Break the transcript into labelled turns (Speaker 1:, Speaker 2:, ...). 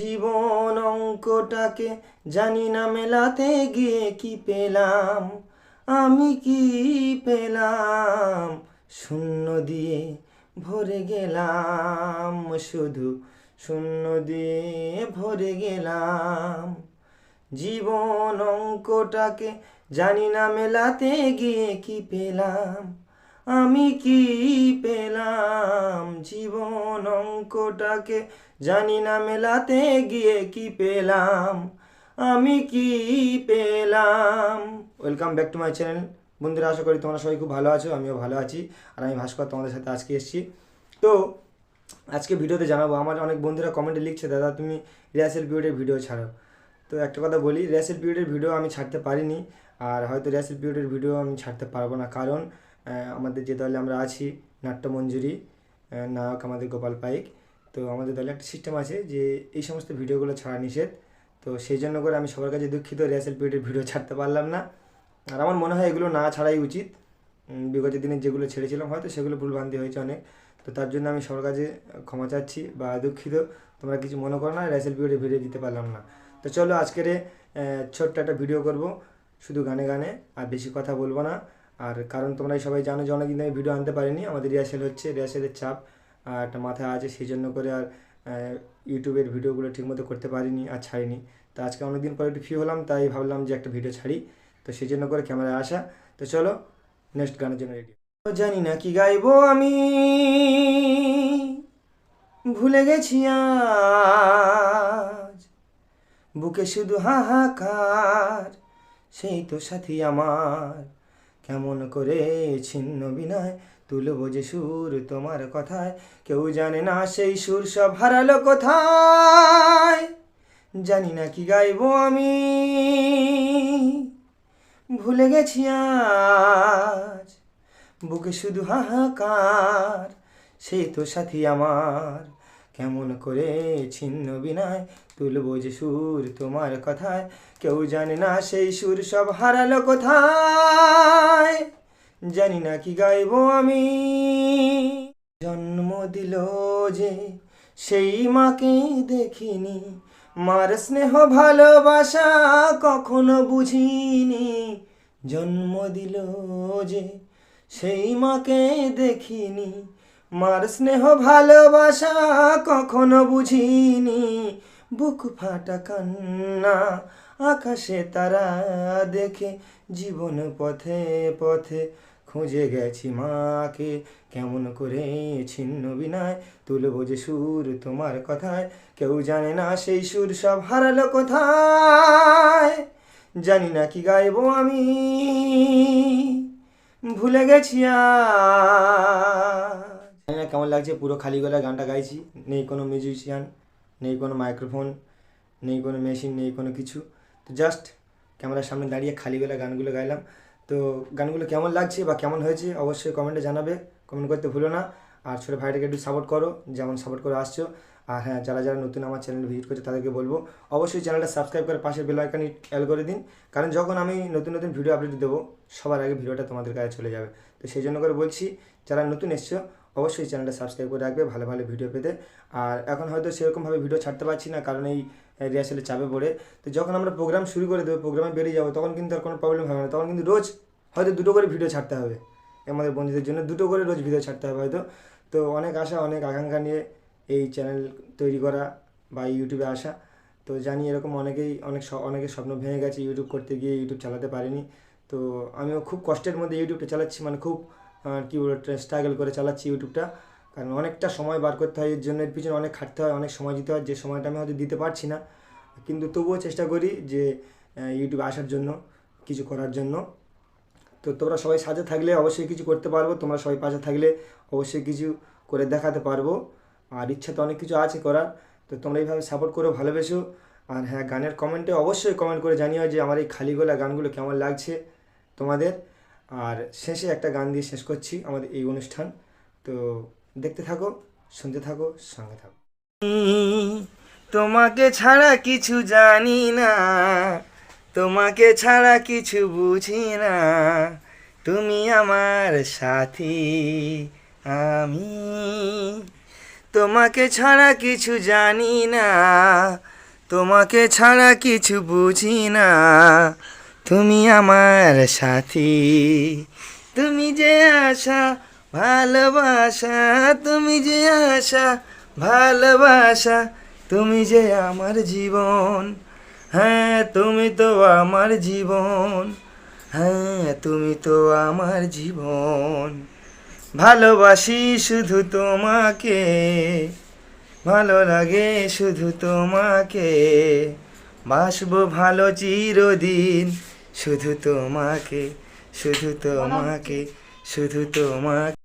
Speaker 1: জীবন অঙ্কটাকে জানি না মেলাতে গিয়ে কি পেলাম। আমি কি পেলাম? শূন্য দিয়ে ভরে গেলাম, শুধু শূন্য দিয়ে ভরে গেলাম। জীবন অঙ্কটাকে জানি না মেলাতে গিয়ে কি পেলাম। আমি কি পেলাম? জীবন অঙ্কটাকে জানি না মেলাতে গিয়ে কি পেলাম। আমি কি পেলাম? Welcome back to my channel বন্ধুরা, আশা করি তোমরা সবাই খুব ভালো আছো, আমিও ভালো আছি। আর আমি ভাস্কর, তোমাদের সাথে আজকে এসেছি। তো, আজকে ভিডিওতে জানাব, আমার অনেক বন্ধুরা কমেন্টে লিখছে, দাদা, তুমি রিহার্সেল পিরিয়ডের ভিডিও ছাড়ো। তো একটা কথা বলি রিহার্সেল পিরিয়ডের ভিডিও আমি ছাড়তে পারিনি। আর হয়তো রিহার্সেল পিরিয়ডের ভিডিও আমি ছাড়তে পারব না। কারণ আমাদের যে দলে আমরা আছি নাট্যমঞ্জুরি নায়ক আমাদের গোপাল পাইক, তো আমাদের দলে একটা সিস্টেম আছে যে এই সমস্ত ভিডিওগুলো ছাড়া নিষেধ। তো সেই জন্য করে আমি সবার কাছে দুঃখিত, রিহার্সেল পিরিয়ডের ভিডিও ছাড়তে পারলাম না। আর আমার মনে হয় এগুলো না ছাড়াই উচিত। বিগত দিনে যেগুলো ছেড়েছিলাম হয়তো সেগুলো ভুলভ্রান্তি হয়েছে অনেক। তো তার জন্য আমি সবার কাছে ক্ষমা চাচ্ছি বা দুঃখিত। তোমরা কিছু মনে করো না, রিহার্সেল পিরিয়ডে ভিডিও দিতে পারলাম না। তো চলো আজকের ছোট্ট একটা ভিডিও করব। শুধু গানে গানে, আর বেশি কথা বলব না। আর কারণ তোমরা সবাই জানো যে অনেকদিন আমি ভিডিও আনতে পারিনি। আমাদের রিহার্সেল হচ্ছে রিহার্সেলের চাপ একটা মাথায় আছে, সেই জন্য করে আর ইউটিউবের ভিডিওগুলো ঠিকমতো করতে পারিনি আর ছাড়িনি। তো আজকে অনেকদিন পরে একটু ফ্রি হলাম, তাই ভাবলাম যে একটা ভিডিও ছাড়ি। তো সেই জন্য করে ক্যামেরায় আসা। তো চলো নেক্সট গানের জন্য রেডি জানি না কি গাইবো আমি। ভুলে গেছি আজ। বুকে শুধু হাহাকার, সেই তো সাথী আমার। কেমন করে ছিন্ন বিনায় তুলব যে সুর তোমার কথায়? কেউ জানে না সেই সুর সব হারালো কোথায়? জানি না কি গাইবো আমি। ভুলে গেছি আজ। বুকে শুধু হাহাকার। সেই তো সাথী আমার। কেমন করে ছিন্ন বিনায় তুলব যে সুর তোমার কথায়? কেউ জানে না সেই সুর সব হারালো কোথায়? জানি না কি গাইবো আমি। জন্ম দিল যে সেই মাকে দেখিনি। মার স্নেহ ভালোবাসা কখনো বুঝিনি। জন্ম দিল যে সেই মাকে দেখিনি। মার স্নেহ ভালোবাসা কখনো বুঝিনি। বুক ফাটা কান্না, আকাশে তারা দেখে জীবন পথে পথে খুঁজে গেছি মাকে। কেমন করে ছিন্ন বিনায় তুলব যে সুর তোমার কথায়? কেউ জানে না সেই সুর সব হারালো কোথায়? জানি না কি গাইবো আমি। ভুলে গেছি আজ জানি না কেমন লাগছে, পুরো খালি গলায় গানটা গাইছি। নেই কোনো মিউজিশিয়ান নেই কোনো মাইক্রোফোন নেই কোনো মেশিন নেই কোনো কিছু। তো জাস্ট ক্যামেরার সামনে দাঁড়িয়ে খালি গলায় গানগুলো গাইলাম। তো গানগুলো কেমন লাগছে বা কেমন হয়েছে অবশ্যই কমেন্টে জানাবে। কমেন্ট করতে ভুলো না। আর ছোটো ভাইটাকে একটু সাপোর্ট করো, যেমন সাপোর্ট করে আসছো। আর হ্যাঁ যারা যারা নতুন আমার চ্যানেল ভিজিট করছে তাদেরকে বলব, অবশ্যই চ্যানেলটা সাবস্ক্রাইব করে পাশের বেল আইকনটি অ্যাল করে দিন। কারণ যখন আমি নতুন নতুন ভিডিও আপলোড দেবো, সবার আগে ভিডিওটা তোমাদের কাছে চলে যাবে। তো সেই জন্য করে বলছি, যারা নতুন এসছো অবশ্যই চ্যানেলটা সাবস্ক্রাইব করে রাখবে, ভালো ভালো ভিডিও পেতে। আর এখন হয়তো সেরকমভাবে ভিডিও ছাড়তে পারছি না, কারণ এই রিহার্সেলের চাপে পড়ে। তো যখন আমরা প্রোগ্রাম শুরু করে দেবো প্রোগ্রামে বেরিয়ে যাব, তখন কিন্তু আর কোনো প্রবলেম হবে না। তখন কিন্তু রোজ হয়তো দুটো করে ভিডিও ছাড়তে হবে আমাদের বন্ধুদের জন্য। দুটো করে রোজ ভিডিও ছাড়তে হবে হয়তো। তো অনেক আশা, অনেক আকাঙ্ক্ষা নিয়ে এই চ্যানেল তৈরি করা বা ইউটিউবে আসা। তো জানি এরকম অনেকেই, অনেক অনেকের স্বপ্ন ভেঙে গেছে ইউটিউব করতে গিয়ে ইউটিউব চালাতে পারিনি। তো আমিও খুব কষ্টের মধ্যে ইউটিউবটা চালাচ্ছি মানে খুব কি বলব স্ট্রাগল করে চালাচ্ছি ইউটিউবটা। কারণ অনেকটা সময় বার করতে হয়, এর জন্য এর পিছনে অনেক খাটতে হয়, অনেক সময় দিতে হয়, যে সময়টা আমি হয়তো দিতে পারছি না। কিন্তু তবুও চেষ্টা করি যে ইউটিউবে আসার জন্য, কিছু করার জন্য। তো তোমরা সবাই সাথে থাকলে অবশ্যই কিছু করতে পারব, তোমরা সবাই পাশে থাকলে অবশ্যই কিছু করে দেখাতে পারব। আর ইচ্ছা তো অনেক কিছু আছে করার, তো তোমরা এইভাবে সাপোর্ট করো ভালোবেসো। আর হ্যাঁ গানের কমেন্টে অবশ্যই কমেন্ট করে জানিও যে আমার এই খালি গলা গানগুলো কেমন লাগছে তোমাদের। আর শেষে একটা গান দিয়ে শেষ করছি আমাদের এই অনুষ্ঠান। তো দেখতে থাকো, শুনতে থাকো, সঙ্গে থাকো। তোমাকে ছাড়া কিছু জানি না, তোমাকে ছাড়া কিছু বুঝি না। তুমি আমার সাথী, আমি। তোমাকে ছাড়া কিছু জানি না, তোমাকে ছাড়া কিছু বুঝি না। তুমি আমার সাথী। তুমি যে আশা, ভালোবাসা। তুমি যে আশা, ভালোবাসা। তুমি যে আমার জীবন। হ্যাঁ তুমি তো আমার জীবন। হ্যাঁ তুমি তো আমার জীবন। ভালোবাসি শুধু তোমাকে। ভালো লাগে শুধু তোমাকে। বাসবো ভালো চিরদিন। শুধু তোমাকে শুধু তোমাকে শুধু তোমাকে।